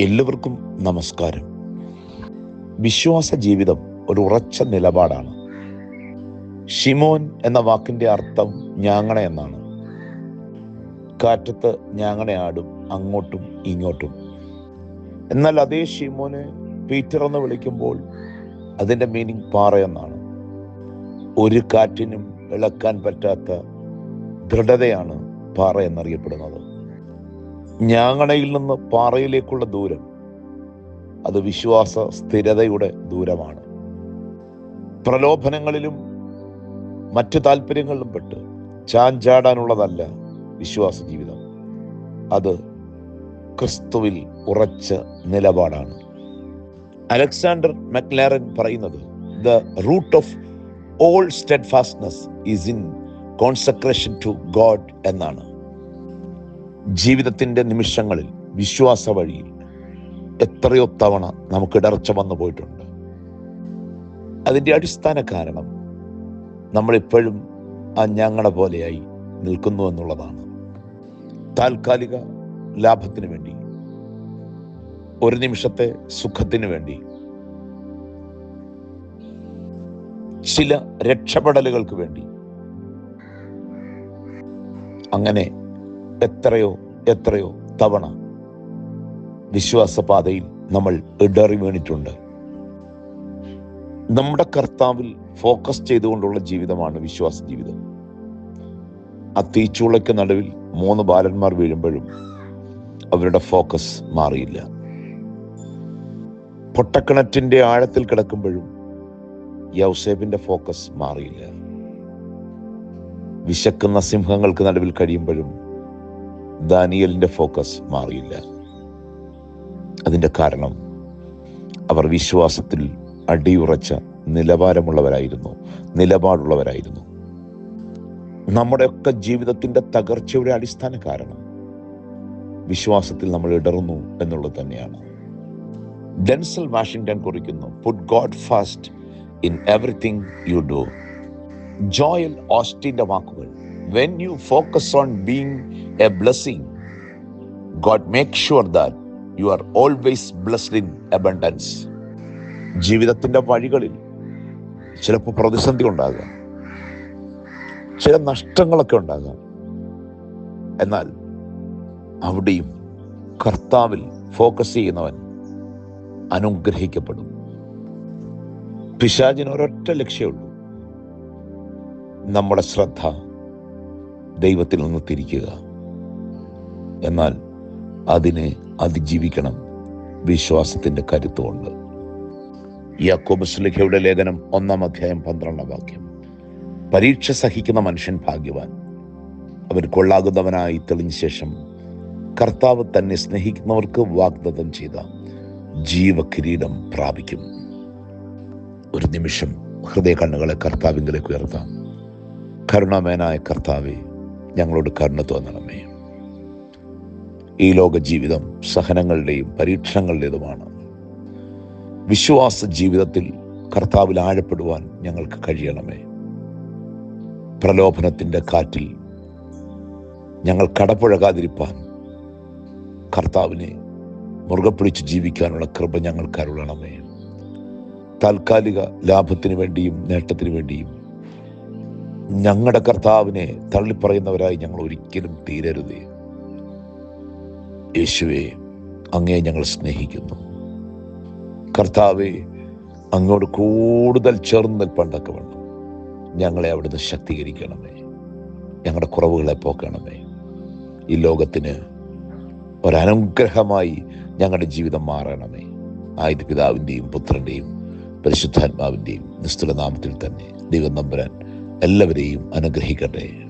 എല്ലാവർക്കും നമസ്കാരം. വിശ്വാസ ജീവിതം ഒരു ഉറച്ച നിലപാടാണ്. ഷിമോൻ എന്ന വാക്കിന്റെ അർത്ഥം ഞാങ്ങണ എന്നാണ്. കാറ്റത്ത് ഞാങ്ങണ ആടും അങ്ങോട്ടും ഇങ്ങോട്ടും. എന്നാൽ അതേ ഷിമോന് പീറ്റർ എന്ന് വിളിക്കുമ്പോൾ അതിന്റെ മീനിങ് പാറ എന്നാണ്. ഒരു കാറ്റിനും ഇളക്കാൻ പറ്റാത്ത ദൃഢതയാണ് പാറ എന്നറിയപ്പെടുന്നത്. ഞാങ്ങണയിൽ നിന്ന് പാറയിലേക്കുള്ള ദൂരം അത് വിശ്വാസ സ്ഥിരതയുടെ ദൂരമാണ്. പ്രലോഭനങ്ങളിലും മറ്റു താല്പര്യങ്ങളിലും പെട്ട് ചാഞ്ചാടാനുള്ളതല്ല വിശ്വാസ ജീവിതം. അത് ക്രിസ്തുവിൽ ഉറച്ച നിലപാടാണ്. അലക്സാണ്ടർ മക്ലാരൻ പറയുന്നത് the root of all steadfastness is in consecration to God എന്നാണ്. ജീവിതത്തിന്റെ നിമിഷങ്ങളിൽ വിശ്വാസ വഴിയിൽ എത്രയോ തവണ നമുക്ക് ഇടർച്ച വന്നു പോയിട്ടുണ്ട്. അതിന്റെ അടിസ്ഥാന കാരണം നമ്മളിപ്പോഴും ആ ഞങ്ങളെ പോലെയായി നിൽക്കുന്നു എന്നുള്ളതാണ്. താൽക്കാലിക ലാഭത്തിന് വേണ്ടി ഒരു നിമിഷത്തെ സുഖത്തിന് വേണ്ടി ചില രക്ഷപ്പെടലുകൾക്ക് വേണ്ടി അങ്ങനെ എത്രയോ എത്രയോ തവണ വിശ്വാസപാതയിൽ നമ്മൾ ഇടറി വീണിട്ടുണ്ട്. നമ്മുടെ കർത്താവിൽ ഫോക്കസ് ചെയ്തുകൊണ്ടുള്ള ജീവിതമാണ് വിശ്വാസ ജീവിതം. ആ തീച്ചുളയ്ക്ക് നടുവിൽ മൂന്ന് ബാലന്മാർ വീഴുമ്പോഴും അവരുടെ ഫോക്കസ് മാറിയില്ല. പൊട്ടക്കിണറ്റിന്റെ ആഴത്തിൽ കിടക്കുമ്പോഴും യൗസേബിന്റെ ഫോക്കസ് മാറിയില്ല. വിശക്കുന്ന സിംഹങ്ങൾക്ക് നടുവിൽ കഴിയുമ്പോഴും ദാനിയലിന്റെ ഫോക്കസ് മാറിയില്ല. അതിന്റെ കാരണം അവർ വിശ്വാസത്തിൽ അടിയുറച്ച നിലവാരമുള്ളവരായിരുന്നു നിലപാടുള്ളവരായിരുന്നു. നമ്മുടെയൊക്കെ ജീവിതത്തിന്റെ തകർച്ചയുടെ അടിസ്ഥാന കാരണം വിശ്വാസത്തിൽ നമ്മൾ ഇടറുന്നു എന്നുള്ളത് തന്നെയാണ്. ഡെൻസൽ വാഷിംഗ്ടൺ കുറിക്കുന്നു put God first in everything you do Joel ഓസ്റ്റിന്റെ വാക്കുകൾ when you focus on being a blessing God make sure that you are always blessed in abundance ജീവിതത്തിന്റെ വഴികളിൽ ചിലപ്പോൾ പ്രതിസന്ധി ഉണ്ടാകാം. ചില നഷ്ടങ്ങളൊക്കെ ഉണ്ടാകാം. എന്നാൽ അവിടെയും കർത്താവിൽ ഫോക്കസ് ചെയ്യുന്നവൻ അനുഗ്രഹിക്കപ്പെടും. പിശാചിന് ഒരൊറ്റ ലക്ഷ്യമുള്ളൂ നമ്മുടെ ശ്രദ്ധ ദൈവത്തിൽ നിന്ന് തിരിക്കുക എന്നാൽ അതിനെ അതിജീവിക്കണം വിശ്വാസത്തിന്റെ കരുത്തുകൊണ്ട്. യാക്കോബുസ്ലിഖയുടെ ലേഖനം ഒന്നാം അധ്യായം പന്ത്രണ്ടാം വാക്യം. പരീക്ഷ സഹിക്കുന്ന മനുഷ്യൻ ഭാഗ്യവാൻ. അവൻ കൊള്ളാകുന്നവനായി തെളിഞ്ഞ ശേഷം കർത്താവ് തന്നെ സ്നേഹിക്കുന്നവർക്ക് വാഗ്ദത്തം ചെയ്ത ജീവകിരീടം പ്രാപിക്കും. ഒരു നിമിഷം ഹൃദയ കണ്ണുകളെ കർത്താവിങ്കിലേക്ക് ഉയർത്താം. കരുണാമേനായ കർത്താവെ ഞങ്ങളോട് കരുണ തോന്നണമേ. ഈ ലോക ജീവിതം സഹനങ്ങളുടെയും പരീക്ഷണങ്ങളുടേതുമാണ്. വിശ്വാസ ജീവിതത്തിൽ കർത്താവിൽ ആഴപ്പെടുവാൻ ഞങ്ങൾക്ക് കഴിയണമേ. പ്രലോഭനത്തിന്റെ കാറ്റിൽ ഞങ്ങൾ കടപ്പുഴകാതിരിപ്പാൻ കർത്താവിനെ മുറുകെ പിടിച്ച് ജീവിക്കാനുള്ള കൃപ ഞങ്ങൾക്ക് അരുളണമേ താൽക്കാലിക ലാഭത്തിന് വേണ്ടിയും നേട്ടത്തിന് വേണ്ടിയും ഞങ്ങളുടെ കർത്താവിനെ തള്ളിപ്പറയുന്നവരായി ഞങ്ങൾ ഒരിക്കലും തീരരുതേ. യേശുവെ അങ്ങേ ഞങ്ങൾ സ്നേഹിക്കുന്നു. കർത്താവെ അങ്ങോട് കൂടുതൽ ചേർന്ന് നിൽപ്പണ്ടൊക്കെ വേണം ഞങ്ങളെ അവിടുന്ന് ശക്തീകരിക്കണമേ. ഞങ്ങളുടെ കുറവുകളെ പോക്കണമേ. ഈ ലോകത്തിന് ഒരനുഗ്രഹമായി ഞങ്ങളുടെ ജീവിതം മാറണമേ. ആയത് പിതാവിന്റെയും പുത്രന്റെയും പരിശുദ്ധാത്മാവിന്റെയും നിസ്തുല നാമത്തിൽ തന്നെ ദൈവം നമ്പുരാൻ എല്ലാവരെയും അനുഗ്രഹിക്കട്ടെ.